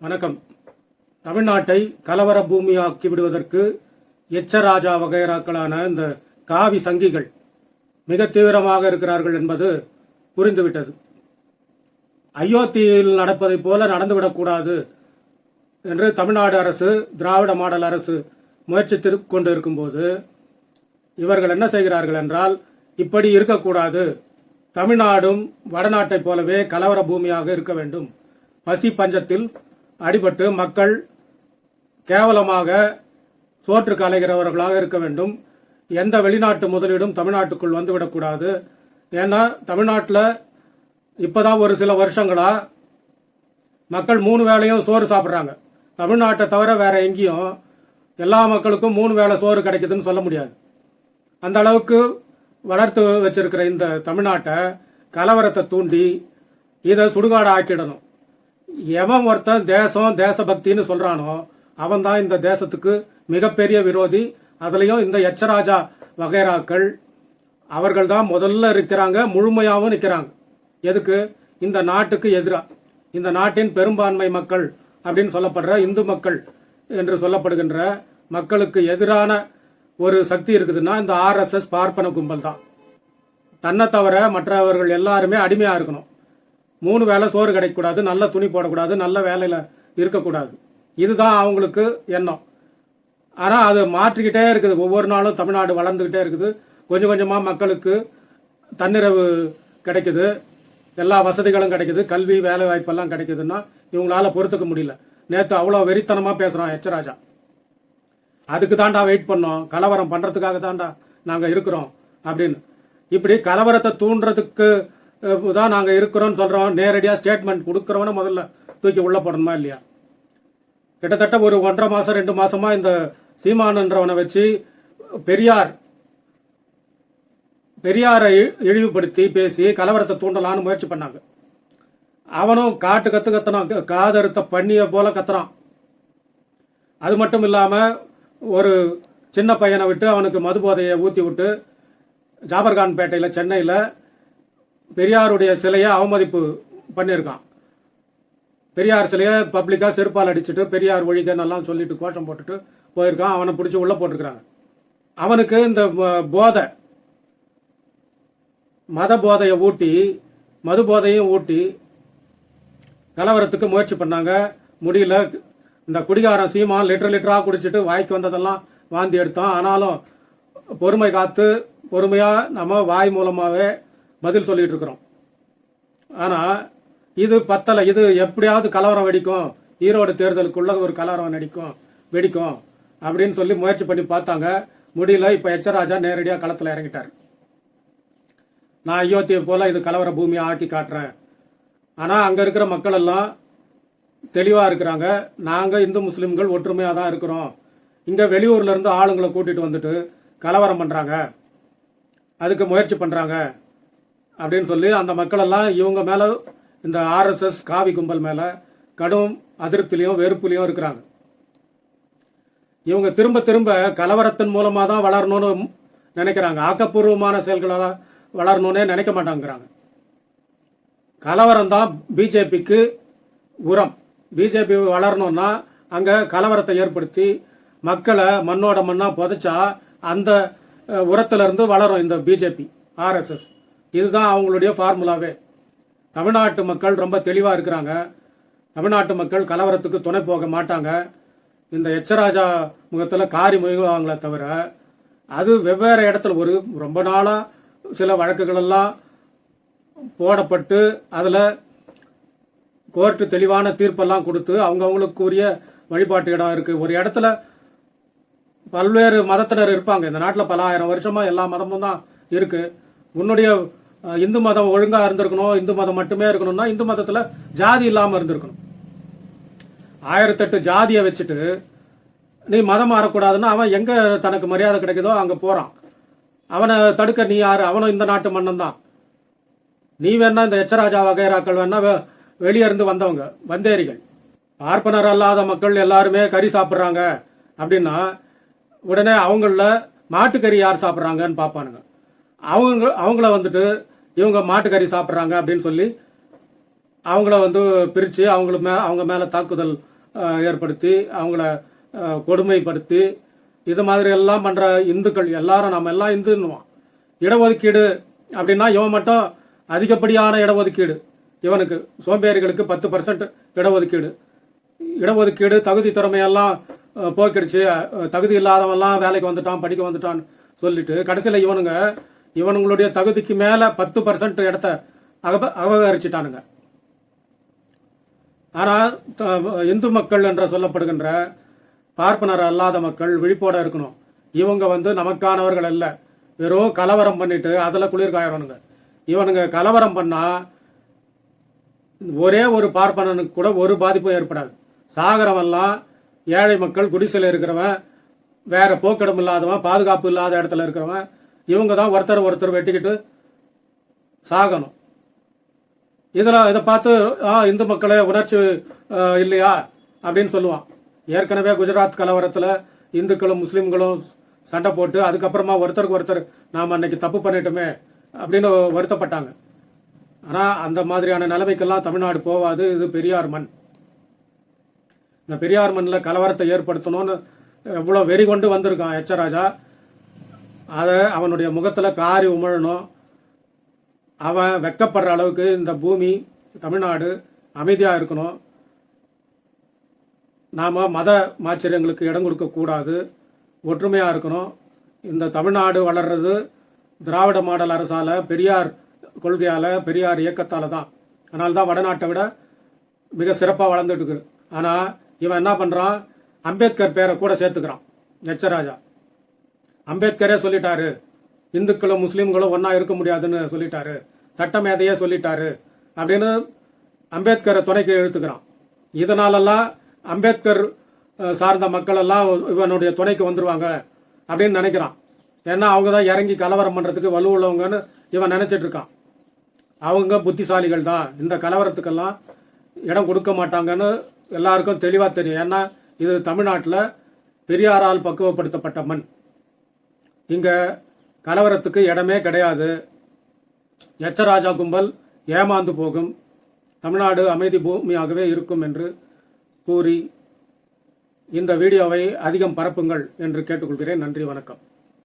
வணக்கம். தமிழ்நாட்டை கலவர பூமியாக்கி விடுவதற்கு எச்சராஜா வகைராக்களான இந்த காவி சங்கிகள் மிக தீவிரமாக இருக்கிறார்கள் என்பது புரிந்துவிட்டது. அயோத்தியில் நடப்பதைப் போல நடந்துவிடக்கூடாது என்று தமிழ்நாடு அரசு திராவிட மாடல் அரசு முயற்சித்து கொண்டு இருக்கும்போது இவர்கள் என்ன செய்கிறார்கள் என்றால் இப்படி இருக்கக்கூடாது. தமிழ்நாடும் வடநாட்டைப் போலவே கலவர பூமியாக இருக்க வேண்டும். பசி பஞ்சத்தில் அடிபட்டு மக்கள் கேவலமாக சோற்று கலைகிறவர்களாக இருக்க வேண்டும். எந்த வெளிநாட்டு முதலீடும் தமிழ்நாட்டுக்குள் வந்துவிடக்கூடாது ஏன்னா தமிழ்நாட்டில் இப்போதான் ஒரு சில வருஷங்களாக மக்கள் மூணு வேளையும் சோறு சாப்பிட்றாங்க. தமிழ்நாட்டை தவிர வேற எங்கேயும் எல்லா மக்களுக்கும் மூணு வேளை சோறு கிடைக்குதுன்னு சொல்ல முடியாது. அந்த அளவுக்கு வளர்த்து வச்சிருக்கிற இந்த தமிழ்நாட்டை கலவரத்தை தூண்டி இதை சுடுகாடு ஆக்கிடணும் எவன் ஒருத்தன் தேசம் தேசபக்தின்னு சொல்றானோ அவன் தான் இந்த தேசத்துக்கு மிகப்பெரிய விரோதி. அதுலயும் இந்த எச்சராஜா வகைராக்கள் அவர்கள் தான் முதல்ல இருக்கிறாங்க முழுமையாகவும் நிற்கிறாங்க எதுக்கு? இந்த நாட்டுக்கு எதிராக இந்த நாட்டின் பெரும்பான்மை மக்கள் அப்படின்னு சொல்லப்படுற இந்து மக்கள் என்று சொல்லப்படுகின்ற மக்களுக்கு எதிரான ஒரு சக்தி இருக்குதுன்னா இந்த ஆர்எஸ்எஸ் பார்ப்பன கும்பல் தான் தன்னை தவிர மற்றவர்கள் எல்லாருமே அடிமையாக இருக்கணும். மூணு வேளை சோறு கிடைக்கக்கூடாது நல்ல துணி போடக்கூடாது நல்ல வேலையில் இருக்கக்கூடாது. இதுதான் அவங்களுக்கு எண்ணம். ஆனால் அது மாற்றிக்கிட்டே இருக்குது. ஒவ்வொரு நாளும் தமிழ்நாடு வளர்ந்துக்கிட்டே இருக்குது. கொஞ்சம் கொஞ்சமாக மக்களுக்கு தன்னிறைவு கிடைக்குது. எல்லா வசதிகளும் கிடைக்குது. கல்வி வேலை வாய்ப்பெல்லாம் கிடைக்குதுன்னா இவங்களால பொறுத்துக்க முடியல. நேற்று அவ்வளோ வெறித்தனமாக பேசுகிறான் எச்சராஜா அதுக்கு தாண்டா வெயிட் பண்ணோம். கலவரம் பண்ணுறதுக்காக தாண்டா நாங்கள் இருக்கிறோம் அப்படின்னு. இப்படி கலவரத்தை தூண்டுறதுக்கு தான் நாங்கள் இருக்கிறோம்னு சொல்கிறோம் நேரடியாக ஸ்டேட்மெண்ட் கொடுக்குறவன முதல்ல தூக்கி உள்ள போடணுமா இல்லையா? கிட்டத்தட்ட ஒரு ஒன்றரை மாதம் ரெண்டு மாதமாக இந்த சீமானன்றவனை வச்சு பெரியார் பெரியாரை இழிவுபடுத்தி பேசி கலவரத்தை தூண்டலான்னு முயற்சி பண்ணாங்க. அவனும் காட்டு கத்து கத்துனான். காதறுத்த பண்ணிய போல கத்துறான். அது மட்டும் இல்லாமல் ஒரு சின்ன பையனை விட்டு அவனுக்கு மது போதையை ஊற்றி விட்டு ஜாபர்கான் பேட்டையில் சென்னையில் பெரியாருடைய சிலையை அவமதிப்பு பண்ணியிருக்கான். பெரியார் சிலையை பப்ளிக்காக செருப்பால் அடிச்சுட்டு பெரியார் ஒழிகன்னெல்லாம் சொல்லிட்டு கோஷம் போட்டுட்டு போயிருக்கான். அவனை பிடிச்சி உள்ளே போட்டிருக்கிறாங்க. அவனுக்கு இந்த போதை மத போதையை ஊட்டி மது போதையும் ஊட்டி கலவரத்துக்கு முயற்சி பண்ணாங்க. முடியல இந்த குடிகாரன் சீமான் லிட்டர் லிட்டராக குடிச்சிட்டு வாய்க்கு வந்ததெல்லாம் வாந்தி எடுத்தான். ஆனாலும் பொறுமை காத்து பொறுமையாக நம்ம வாய் மூலமாகவே பதில் சொல்லிட்டு இருக்கிறோம் ஆனால் இது பத்தலை இது எப்படியாவது கலவரம் வெடிக்கும். ஈரோடு தேர்தலுக்குள்ள ஒரு கலவரம் நடிக்கும் வெடிக்கும் அப்படின்னு சொல்லி முயற்சி பண்ணி பார்த்தாங்க. முடியல இப்போ எச்சராஜா நேரடியாக களத்தில் இறங்கிட்டார். நான் அயோத்தியை போல இது கலவர பூமியை ஆக்கி காட்டுறேன். ஆனால் அங்கே இருக்கிற மக்கள் எல்லாம் தெளிவாக இருக்கிறாங்க. நாங்கள் இந்து முஸ்லீம்கள் ஒற்றுமையாக தான் இருக்கிறோம். இங்கே வெளியூர்ல இருந்து ஆளுங்களை கூட்டிட்டு வந்துட்டு கலவரம் பண்ணுறாங்க அதுக்கு முயற்சி பண்ணுறாங்க அப்படின்னு சொல்லி அந்த மக்களெல்லாம் இவங்க மேலே இந்த ஆர்எஸ்எஸ் காவி கும்பல் மேலே கடும் அதிருப்திலையும் வெறுப்புலையும் இருக்கிறாங்க. இவங்க திரும்ப திரும்ப கலவரத்தின் மூலமாக தான் வளரணும்னு நினைக்கிறாங்க. ஆக்கப்பூர்வமான செயல்களால் வளரணும்னே நினைக்க மாட்டாங்கிறாங்க. கலவரம் தான் பிஜேபிக்கு உரம். பிஜேபி வளரணும்னா அங்கே கலவரத்தை ஏற்படுத்தி மக்களை மண்ணோட மண்ணாக புதைச்சா அந்த உரத்துலேருந்து வளரும் இந்த பிஜேபி ஆர்எஸ்எஸ். இதுதான் அவங்களுடைய ஃபார்முலாவே தமிழ்நாட்டு மக்கள் ரொம்ப தெளிவாக இருக்கிறாங்க. தமிழ்நாட்டு மக்கள் கலவரத்துக்கு துணை போக மாட்டாங்க. இந்த எச்சராஜா முகத்தில் காரி முயங்குவாங்களே தவிர அது வெவ்வேறு இடத்துல ஒரு ரொம்ப நாளாக சில வழக்குகள் எல்லாம் போடப்பட்டு அதில் கோர்ட்டு தெளிவான தீர்ப்பெல்லாம் கொடுத்து அவங்கவுங்களுக்குரிய வழிபாட்டு இடம் இருக்குது ஒரு இடத்துல பல்வேறு மதத்தினர் இருப்பாங்க. இந்த நாட்டில் பல ஆயிரம் வருஷமாக எல்லா மதமும் தான் இருக்குது உன்னுடைய இந்து மதம் ஒழுங்காக இருந்திருக்கணும் இந்து மதம் மட்டுமே இருக்கணும்னா இந்து மதத்தில் ஜாதி இல்லாமல் இருந்திருக்கணும். ஆயிரத்தெட்டு ஜாதியை வச்சுட்டு நீ மதம் மாறக்கூடாதுன்னா அவன் எங்கே தனக்கு மரியாதை கிடைக்குதோ அங்கே போகிறான் அவனை தடுக்க நீ யார்? அவனும் இந்த நாட்டு மன்னன் தான் நீ வேணா இந்த எச்சராஜா வகைராக்கள் வேணா வெளியே இருந்து வந்தவங்க வந்தேரிகள். பார்ப்பனர் அல்லாத மக்கள் எல்லாருமே கறி சாப்பிட்றாங்க அப்படின்னா உடனே அவங்கள மாட்டுக்கறி யார் சாப்பிட்றாங்கன்னு பார்ப்பானுங்க. அவங்க அவங்கள வந்துட்டு இவங்க மாட்டுக்கறி சாப்பிட்றாங்க அப்படின்னு சொல்லி அவங்கள வந்து பிரித்து அவங்கள மே அவங்க மேலே தாக்குதல் ஏற்படுத்தி அவங்கள கொடுமைப்படுத்தி இது மாதிரி எல்லாம் பண்ணுற இந்துக்கள் எல்லாரும் நம்ம எல்லாம் இந்துன்னுவோம் இடஒதுக்கீடு அப்படின்னா இவன் மட்டும் அதிகப்படியான இடஒதுக்கீடு. இவனுக்கு சோம்பேறிகளுக்கு பத்து பர்சன்ட் இடஒதுக்கீடு. இடஒதுக்கீடு தகுதி திறமையெல்லாம் போக்கிடுச்சு. தகுதி இல்லாதவன்லாம் வேலைக்கு வந்துட்டான் படிக்க வந்துட்டான்னு சொல்லிட்டு கடைசியில் இவனுங்க இவனுங்களுடைய தகுதிக்கு மேலே பத்து பர்சன்ட் இடத்த அகப அபகரிச்சிட்டானுங்க. ஆனால் இந்து மக்கள் என்று சொல்லப்படுகின்ற பார்ப்பனர் அல்லாத மக்கள் விழிப்போட இருக்கணும். இவங்க வந்து நமக்கானவர்கள் அல்ல. வெறும் கலவரம் பண்ணிட்டு அதில் குளிர் காயறவனுங்க இவனுங்க கலவரம் பண்ணா ஒரே ஒரு பார்ப்பனனுக்கு கூட ஒரு பாதிப்பும் ஏற்படாது. சாகரமெல்லாம் ஏழை மக்கள் குடிசையில் இருக்கிறவன் வேற போக்கிடம் இல்லாதவன் பாதுகாப்பு இல்லாத இடத்துல இருக்கிறவன் இவங்க தான் ஒருத்தர் ஒருத்தர் வெட்டிக்கிட்டு சாகணும். இதில் இதை பார்த்து ஆ இந்து மக்களே உணர்ச்சி இல்லையா? அப்படின்னு சொல்லுவான். ஏற்கனவே குஜராத் கலவரத்தில் இந்துக்களும் முஸ்லீம்களும் சண்டை போட்டு அதுக்கப்புறமா ஒருத்தருக்கு ஒருத்தர் நாம் அன்னைக்கு தப்பு பண்ணிட்டோமே அப்படின்னு வருத்தப்பட்டாங்க. ஆனால் அந்த மாதிரியான நிலைமைக்கெல்லாம் தமிழ்நாடு போவாது. இது பெரியார் மண். இந்த பெரியார் மண்ணில் கலவரத்தை ஏற்படுத்தணும்னு எவ்வளோ வெறி கொண்டு வந்திருக்கான் எச்சராஜா அதை அவனுடைய முகத்தில் காரி உமிழணும். அவன் வெக்கப்படுற அளவுக்கு இந்த பூமி தமிழ்நாடு அமைதியாக இருக்கணும். நாம் மத மாச்சரியங்களுக்கு இடம் கொடுக்கக்கூடாது ஒற்றுமையாக இருக்கணும். இந்த தமிழ்நாடு வளர்றது திராவிட மாடல் அரசால் பெரியார் கொள்கையால் பெரியார் இயக்கத்தால் தான். அதனால தான் வடநாட்டை விட மிக சிறப்பாக வளர்ந்துட்டு இருக்கு. ஆனால் இவன் என்ன பண்ணுறான் அம்பேத்கர் பேரை கூட சேர்த்துக்கிறான். நெச்சராஜா அம்பேத்கரே சொல்லிட்டாரு. இந்துக்களும் முஸ்லீம்களும் ஒன்றா இருக்க முடியாதுன்னு சொல்லிட்டாரு. சட்டமேதையே சொல்லிட்டாரு. அப்படின்னு அம்பேத்கரை துணைக்கு எழுத்துக்கிறான் இதனாலெல்லாம் அம்பேத்கர் சார்ந்த மக்கள் எல்லாம் இவனுடைய துணைக்கு வந்துருவாங்க அப்படின்னு நினைக்கிறான். ஏன்னா அவங்க தான் இறங்கி கலவரம் பண்ணுறதுக்கு வலுவுள்ளவங்கன்னு இவன் நினச்சிட்டு இருக்கான். அவங்க புத்திசாலிகள் தான். இந்த கலவரத்துக்கெல்லாம் இடம் கொடுக்க மாட்டாங்கன்னு எல்லாருக்கும் தெளிவாக தெரியும். ஏன்னா இது தமிழ்நாட்டில் பெரியாரால் பக்குவப்படுத்தப்பட்ட மண். இங்கே கலவரத்துக்கு இடமே கிடையாது. எச்சராஜா கும்பல் ஏமாந்து போகும். தமிழ்நாடு அமைதி பூமியாகவே இருக்கும் என்று கூறி இந்த வீடியோவை அதிகம் பரப்புங்கள் என்று கேட்டுக்கொள்கிறேன். நன்றி வணக்கம்.